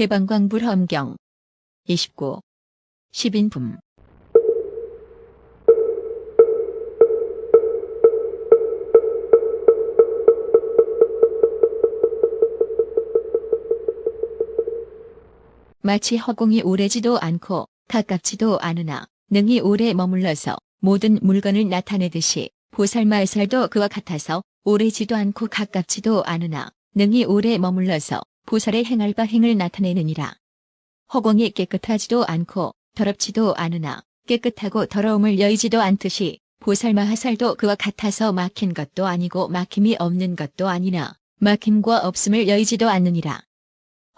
대방광불 함경 29. 10인품 마치 허공이 오래지도 않고 가깝지도 않으나 능이 오래 머물러서 모든 물건을 나타내듯이 보살말살도 그와 같아서 오래지도 않고 가깝지도 않으나 능이 오래 머물러서 보살의 행할 바 행을 나타내느니라. 허공이 깨끗하지도 않고 더럽지도 않으나 깨끗하고 더러움을 여의지도 않듯이 보살 마하살도 그와 같아서 막힌 것도 아니고 막힘이 없는 것도 아니나 막힘과 없음을 여의지도 않느니라.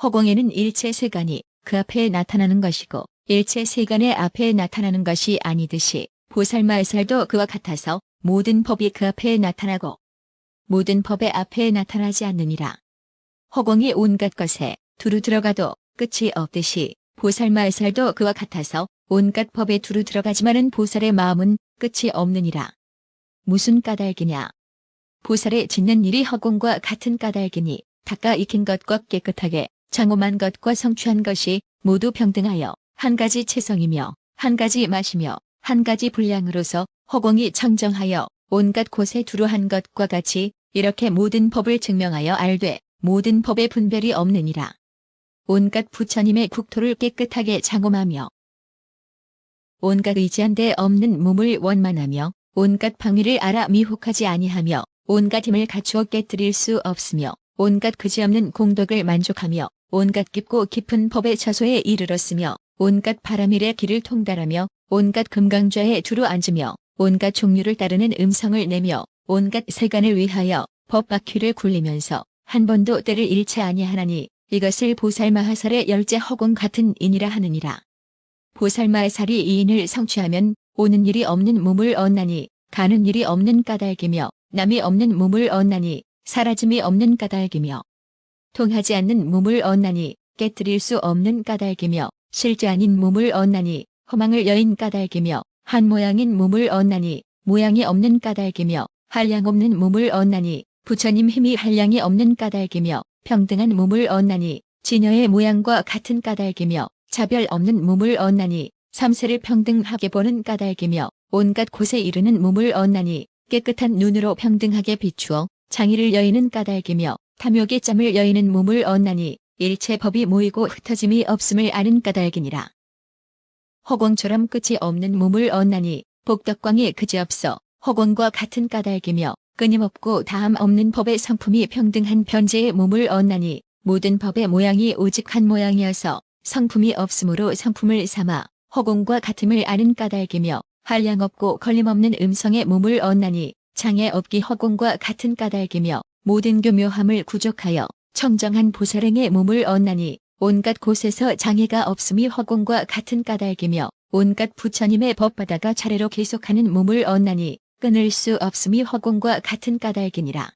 허공에는 일체 세간이 그 앞에 나타나는 것이고 일체 세간의 앞에 나타나는 것이 아니듯이 보살마살도 그와 같아서 모든 법이 그 앞에 나타나고 모든 법의 앞에 나타나지 않느니라. 허공이 온갖 것에 두루 들어가도 끝이 없듯이 보살말살도 그와 같아서 온갖 법에 두루 들어가지만은 보살의 마음은 끝이 없느니라. 무슨 까닭이냐? 보살의 짓는 일이 허공과 같은 까닭이니 닦아 익힌 것과 깨끗하게 장엄한 것과 성취한 것이 모두 평등하여 한 가지 체성이며 한 가지 맛이며 한 가지 분량으로서 허공이 청정하여 온갖 곳에 두루 한 것과 같이 이렇게 모든 법을 증명하여 알되 모든 법의 분별이 없느니라. 온갖 부처님의 국토를 깨끗하게 장엄하며 온갖 의지한 데 없는 몸을 원만하며 온갖 방위를 알아 미혹하지 아니하며 온갖 힘을 갖추어 깨뜨릴 수 없으며 온갖 그지없는 공덕을 만족하며 온갖 깊고 깊은 법의 처소에 이르렀으며 온갖 바람일의 길을 통달하며 온갖 금강좌에 두루 앉으며 온갖 종류를 따르는 음성을 내며 온갖 세간을 위하여 법바퀴를 굴리면서 한 번도 때를 잃지 아니하나니 이것을 보살마하살의 열제 허공 같은 인이라 하느니라. 보살마하살이 이 인을 성취하면 오는 일이 없는 몸을 얻나니 가는 일이 없는 까닭이며 남이 없는 몸을 얻나니 사라짐이 없는 까닭이며 통하지 않는 몸을 얻나니 깨뜨릴 수 없는 까닭이며 실제 아닌 몸을 얻나니 허망을 여인 까닭이며 한 모양인 몸을 얻나니 모양이 없는 까닭이며 한량 없는 몸을 얻나니 부처님 힘이 한량이 없는 까닭이며 평등한 몸을 얻나니 진여의 모양과 같은 까닭이며 차별 없는 몸을 얻나니 삼세를 평등하게 보는 까닭이며 온갖 곳에 이르는 몸을 얻나니 깨끗한 눈으로 평등하게 비추어 장의를 여의는 까닭이며 탐욕의 짬을 여의는 몸을 얻나니 일체 법이 모이고 흩어짐이 없음을 아는 까닭이니라. 허공처럼 끝이 없는 몸을 얻나니 복덕광이 그지없어 허공과 같은 까닭이며 끊임없고 다함 없는 법의 성품이 평등한 변제의 몸을 얻나니 모든 법의 모양이 오직 한 모양이어서 성품이 없으므로 성품을 삼아 허공과 같음을 아는 까닭이며 한량 없고 걸림없는 음성의 몸을 얻나니 장애 없기 허공과 같은 까닭이며 모든 교묘함을 구족하여 청정한 보살행의 몸을 얻나니 온갖 곳에서 장애가 없음이 허공과 같은 까닭이며 온갖 부처님의 법바다가 차례로 계속하는 몸을 얻나니 끊을 수 없음이 허공과 같은 까닭이니라.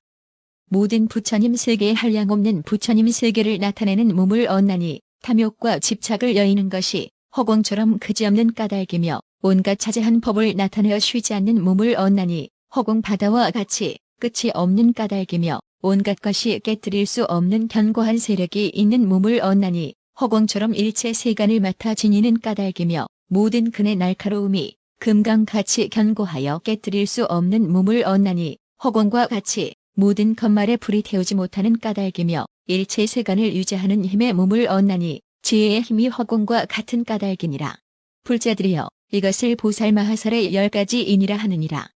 모든 부처님 세계에 한량 없는 부처님 세계를 나타내는 몸을 얻나니 탐욕과 집착을 여의는 것이 허공처럼 그지없는 까닭이며 온갖 자제한 법을 나타내어 쉬지 않는 몸을 얻나니 허공 바다와 같이 끝이 없는 까닭이며 온갖 것이 깨뜨릴 수 없는 견고한 세력이 있는 몸을 얻나니 허공처럼 일체 세간을 맡아 지니는 까닭이며 모든 근의 날카로움이 금강같이 견고하여 깨뜨릴 수 없는 몸을 얻나니 허공과 같이 모든 겉말에 불이 태우지 못하는 까닭이며 일체 세간을 유지하는 힘의 몸을 얻나니 지혜의 힘이 허공과 같은 까닭이니라. 불자들이여 이것을 보살마하살의 열 가지 인이라 하느니라.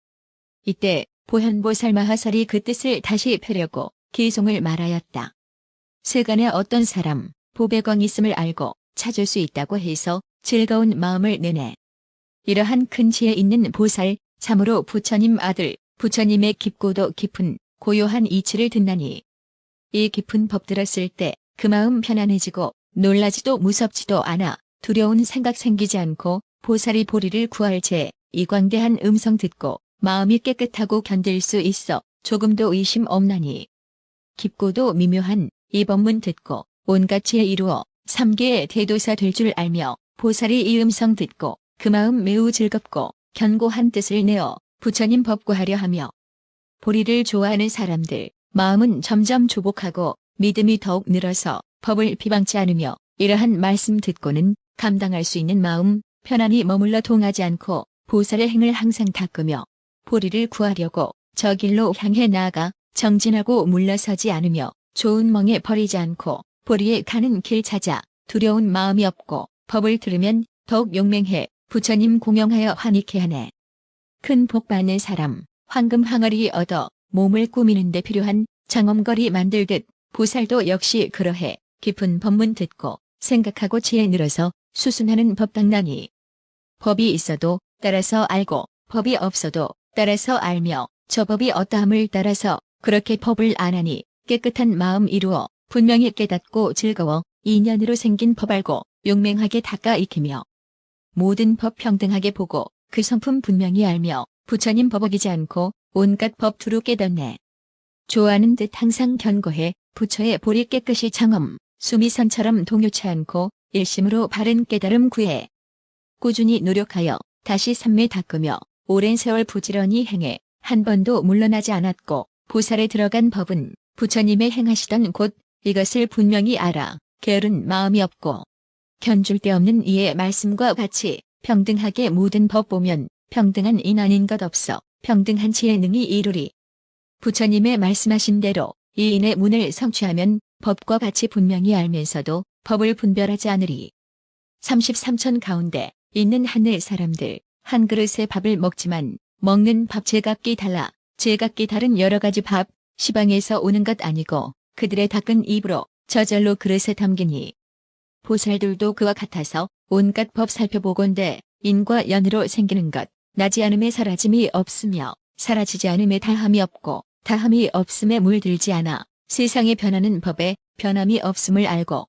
이때 보현보살마하살이 그 뜻을 다시 펴려고 기송을 말하였다. 세간에 어떤 사람, 보배광 있음을 알고 찾을 수 있다고 해서 즐거운 마음을 내내. 이러한 큰 지혜 있는 보살, 참으로 부처님 아들, 부처님의 깊고도 깊은 고요한 이치를 듣나니. 이 깊은 법 들었을 때 그 마음 편안해지고 놀라지도 무섭지도 않아 두려운 생각 생기지 않고 보살이 보리를 구할 제 이광대한 음성 듣고 마음이 깨끗하고 견딜 수 있어 조금도 의심 없나니. 깊고도 미묘한 이 법문 듣고 온갖 지혜 이루어 삼계의 대도사 될 줄 알며 보살이 이 음성 듣고 그 마음 매우 즐겁고 견고한 뜻을 내어 부처님 법구하려 하며 보리를 좋아하는 사람들 마음은 점점 조복하고 믿음이 더욱 늘어서 법을 비방치 않으며 이러한 말씀 듣고는 감당할 수 있는 마음 편안히 머물러 동하지 않고 보살의 행을 항상 닦으며 보리를 구하려고 저 길로 향해 나아가 정진하고 물러서지 않으며 좋은 멍에 버리지 않고 보리에 가는 길 찾아 두려운 마음이 없고 법을 들으면 더욱 용맹해 부처님 공영하여 환희케 하네. 큰 복 받는 사람 황금 항아리 얻어 몸을 꾸미는 데 필요한 장엄거리 만들듯 보살도 역시 그러해 깊은 법문 듣고 생각하고 지혜 늘어서 수순하는 법당나니 법이 있어도 따라서 알고 법이 없어도 따라서 알며 저 법이 어떠함을 따라서 그렇게 법을 안 하니 깨끗한 마음 이루어 분명히 깨닫고 즐거워 인연으로 생긴 법 알고 용맹하게 닦아 익히며 모든 법 평등하게 보고 그 성품 분명히 알며 부처님 법 어기지 않고 온갖 법 두루 깨닫네. 좋아하는 듯 항상 견고해 부처의 볼이 깨끗이 장엄 수미선처럼 동요치 않고 일심으로 바른 깨달음 구해 꾸준히 노력하여 다시 삼매 닦으며 오랜 세월 부지런히 행해 한 번도 물러나지 않았고 보살에 들어간 법은 부처님의 행하시던 곳 이것을 분명히 알아 게으른 마음이 없고 견줄 데 없는 이의 말씀과 같이 평등하게 모든 법 보면 평등한 인 아닌 것 없어 평등한 지혜 능히 이루리. 부처님의 말씀하신 대로 이 인의 문을 성취하면 법과 같이 분명히 알면서도 법을 분별하지 않으리. 33천 가운데 있는 하늘 사람들 한 그릇의 밥을 먹지만 먹는 밥 제각기 달라 제각기 다른 여러 가지 밥 시방에서 오는 것 아니고 그들의 닦은 입으로 저절로 그릇에 담기니 보살들도 그와 같아서 온갖 법 살펴보건대 인과 연으로 생기는 것 나지 않음에 사라짐이 없으며 사라지지 않음에 다함이 없고 다함이 없음에 물들지 않아 세상에 변하는 법에 변함이 없음을 알고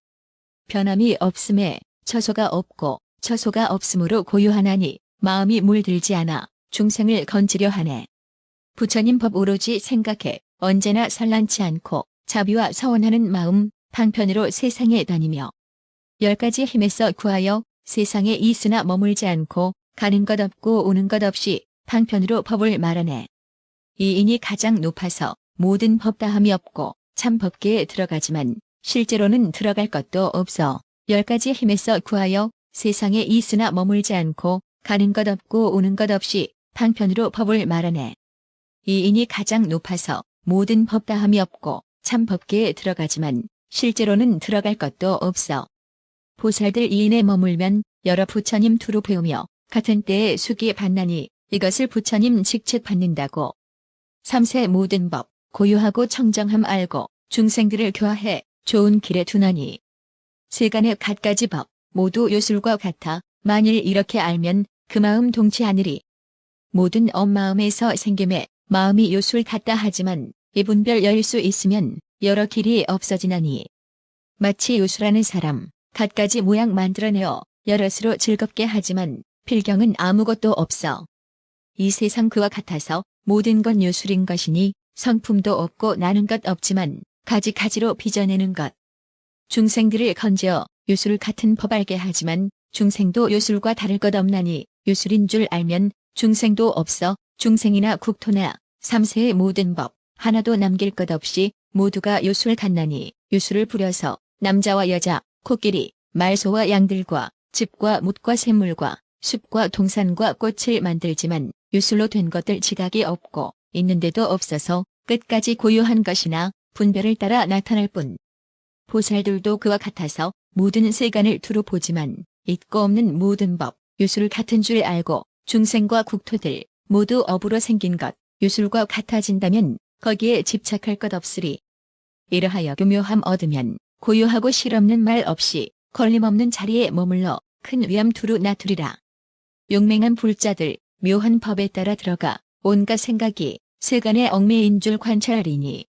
변함이 없음에 처소가 없고 처소가 없으므로 고요하나니 마음이 물들지 않아 중생을 건지려 하네. 부처님 법 오로지 생각해 언제나 산란치 않고 자비와 서원하는 마음 방편으로 세상에 다니며 열 가지 힘에서 구하여 세상에 있으나 머물지 않고 가는 것 없고 오는 것 없이 방편으로 법을 말하네. 이 인이 가장 높아서 모든 법 다함이 없고 참 법계에 들어가지만 실제로는 들어갈 것도 없어 열 가지 힘에서 구하여 세상에 있으나 머물지 않고 가는 것 없고 오는 것 없이 방편으로 법을 말하네. 이 인이 가장 높아서 모든 법 다함이 없고 참 법계에 들어가지만 실제로는 들어갈 것도 없어. 보살들 이인에 머물면 여러 부처님 두루 배우며 같은 때에 수기 받나니 이것을 부처님 직책 받는다고. 3세 모든 법 고요하고 청정함 알고 중생들을 교화해 좋은 길에 두나니 세간의 갖가지 법 모두 요술과 같아 만일 이렇게 알면 그 마음 동치 않으리. 모든 엄마음에서 생김에 마음이 요술 같다 하지만 이 분별 열 수 있으면 여러 길이 없어지나니 마치 요술하는 사람 갖가지 모양 만들어내어 여럿으로 즐겁게 하지만 필경은 아무것도 없어. 이 세상 그와 같아서 모든 건 요술인 것이니 성품도 없고 나는 것 없지만 가지가지로 빚어내는 것. 중생들을 건져 요술 같은 법 알게 하지만 중생도 요술과 다를 것 없나니 요술인 줄 알면 중생도 없어 중생이나 국토나 삼세의 모든 법 하나도 남길 것 없이 모두가 요술 같나니 요술을 부려서 남자와 여자, 코끼리, 말소와 양들과 집과 묻과 샘물과 숲과 동산과 꽃을 만들지만 요술로 된 것들 지각이 없고 있는데도 없어서 끝까지 고요한 것이나 분별을 따라 나타날 뿐. 보살들도 그와 같아서 모든 세간을 두루 보지만 있고 없는 모든 법, 요술 같은 줄 알고 중생과 국토들 모두 업으로 생긴 것, 요술과 같아진다면 거기에 집착할 것 없으리. 이러하여 교묘함 얻으면 고요하고 실없는 말 없이 걸림없는 자리에 머물러 큰 위암 두루 나투리라. 용맹한 불자들 묘한 법에 따라 들어가 온갖 생각이 세간의 얽매인 줄 관찰하리니